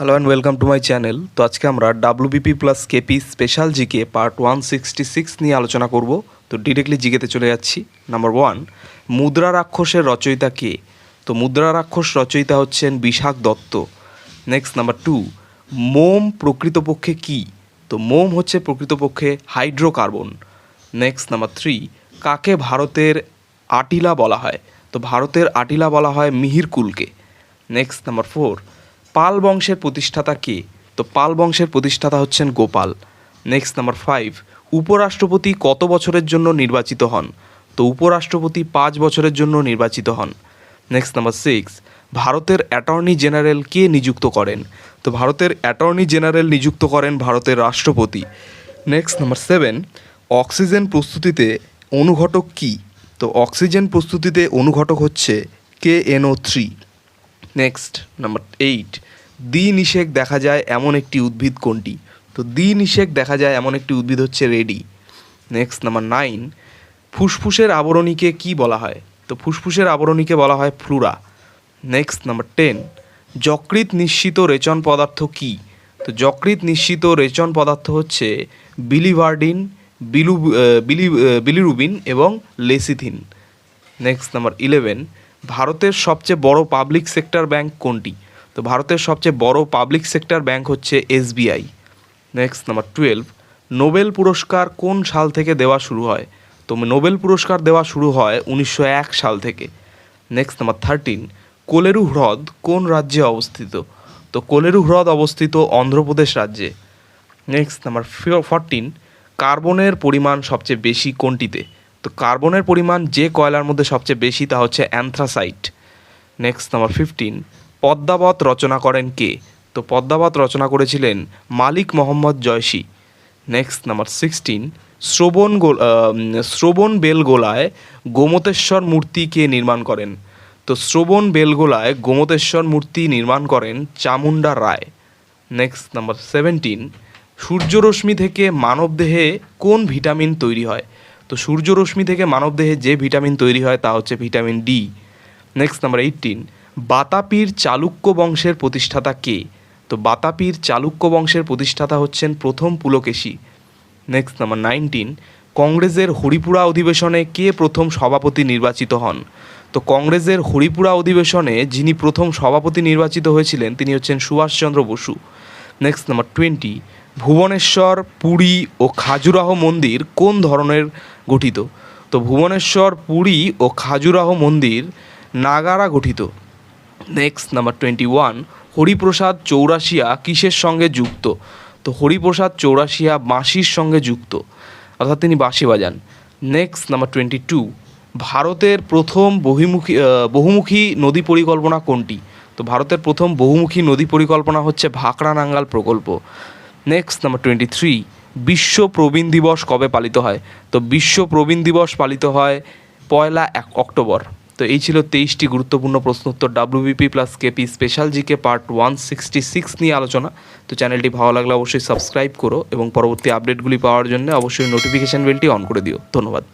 Hello and welcome to my channel তো আজকে আমরা WBP plus KP special GK part one sixty six নিয়ে আলোচনা করব। তো ডিরেক্টলি জিকেতে চলে যাচ্ছি। নাম্বার ওয়ান মুদ্রা রাক্ষসের রচয়িতা কে? তো মুদ্রা রাক্ষস রচয়িতা হচ্ছেন Vishakha Datta. Next number two মোম প্রকৃতপক্ষে কি? তো মোম হচ্ছে প্রকৃতপক্ষে হাইড্রোকার্বন। নেক্সট নাম্বার থ্রি কাকে ভারতের আটিলা বলা হয়? তো ভারতের আটিলা বলা হয় মিহিরকুলকে নেক্সট নাম্বার ফোর পাল বংশের প্রতিষ্ঠাতা কে? তো পাল বংশের প্রতিষ্ঠাতা হচ্ছেন গোপাল। নেক্সট নাম্বার ফাইভ উপরাষ্ট্রপতি কত বছরের জন্য নির্বাচিত হন? তো উপরাষ্ট্রপতি পাঁচ বছরের জন্য নির্বাচিত হন। নেক্সট নাম্বার সিক্স ভারতের অ্যাটর্নি জেনারেল কে নিযুক্ত করেন? তো ভারতের অ্যাটর্নি জেনারেল নিযুক্ত করেন ভারতের রাষ্ট্রপতি। নেক্সট নাম্বার সেভেন অক্সিজেন প্রস্তুতিতে অনুঘটক কী? তো অক্সিজেন প্রস্তুতিতে অনুঘটক হচ্ছে K N O three. Next number eight দ্বি নিষেক দেখা যায় এমন একটি উদ্ভিদ কোনটি? তো দ্বি নিষেক দেখা যায় এমন একটি উদ্ভিদ হচ্ছে রেডি। নেক্সট নাম্বার নাইন ফুসফুসের আবরণীকে কি বলা হয়? তো ফুসফুসের আবরণীকে বলা হয় ফ্লুরা। নেক্সট নাম্বার টেন যকৃৎ নিশ্চিত রেচন পদার্থ কি? তো যকৃৎ নিশ্চিত রেচন পদার্থ হচ্ছে বিলিভার্ডিন, বিলু বিলি বিলিরুবিন এবং লেসিথিন। নেক্সট নাম্বার ইলেভেন ভারতের সবচেয়ে বড় পাবলিক সেক্টর ব্যাংক কোনটি? তো ভারতের সবচেয়ে বড় পাবলিক সেক্টর ব্যাংক হচ্ছে SBI next number twelve Nobel পুরস্কার কোন সাল থেকে দেওয়া শুরু হয়? তো নোবেল পুরস্কার দেওয়া শুরু হয় উনিশশো এক সাল থেকে। নেক্সট নাম্বার থার্টিন কোলেরু হ্রদ কোন রাজ্যে অবস্থিত? তো কোলেরু হ্রদ অবস্থিত অন্ধ্রপ্রদেশ রাজ্যে। নেক্সট নাম্বার ফরটিন কার্বনের পরিমাণ সবচেয়ে বেশি কোনটিতে? তো কার্বনের পরিমাণ যে কয়লার মধ্যে সবচেয়ে বেশি তা হচ্ছে anthracite. Next number fifteen Padmavat রচনা করেন কে? তো পদ্মাবত রচনা করেছিলেন Malik Mohammad Jayasi next number sixteen শ্রবণ গোল শ্রবণ বেলগোলায় গোমতেশ্বর মূর্তি কে নির্মাণ করেন? তো শ্রবণ বেলগোলায় গোমতেশ্বর মূর্তি নির্মাণ করেন Chamunda Raya. Next number seventeen সূর্যরশ্মি থেকে মানবদেহে কোন ভিটামিন তৈরি হয়? তো সূর্যরশ্মি থেকে মানবদেহে যে ভিটামিন তৈরি হয় তা হচ্ছে vitamin D. Next number eighteen বাতাপির Chalukya বংশের প্রতিষ্ঠাতা কে? তো বাতাপির চালুক্য বংশের প্রতিষ্ঠাতা হচ্ছেন প্রথম পুলকেশী। নেক্সট নাম্বার নাইনটিন কংগ্রেসের হরিপুরা অধিবেশনে কে প্রথম সভাপতি নির্বাচিত হন? তো কংগ্রেসের হরিপুরা অধিবেশনে যিনি প্রথম সভাপতি নির্বাচিত হয়েছিলেন, তিনি হচ্ছেন Subhaschandra Basu. Next number twenty Bhubaneswar, Puri ও খাজুরাহ মন্দির কোন ধরনের গঠিত? তো ভুবনেশ্বর, পুরী ও খাজুরাহ মন্দির নাগারা গঠিত। Next number twenty one Hariprasad Chaurasia কিসের সঙ্গে যুক্ত? তো হরিপ্রসাদ চৌরাশিয়া বাঁশির সঙ্গে যুক্ত। অর্থাৎ তিনি বাঁশি বাজান। নেক্সট নাম্বার টোয়েন্টি টু ভারতের প্রথম বহিমুখী বহুমুখী নদী পরিকল্পনা কোনটি? তো ভারতের প্রথম বহুমুখী নদী পরিকল্পনা হচ্ছে ভাকরা নাঙ্গাল প্রকল্প। নেক্সট নাম্বার টোয়েন্টি থ্রি বিশ্ব প্রবীণ দিবস কবে পালিত হয়? তো বিশ্ব প্রবীণ দিবস পালিত হয় পয়লা এক অক্টোবর। তো এই ছিল তেইশটি গুরুত্বপূর্ণ প্রশ্ন উত্তর WBP plus KP special GK part one sixty six নিয়ে আলোচনা। তো চ্যানেলটি ভালো লাগলে অবশ্যই সাবস্ক্রাইব করো এবং পরবর্তী আপডেটগুলি পাওয়ার জন্য অবশ্যই নোটিফিকেশান বেলটি অন করে দিও। ধন্যবাদ।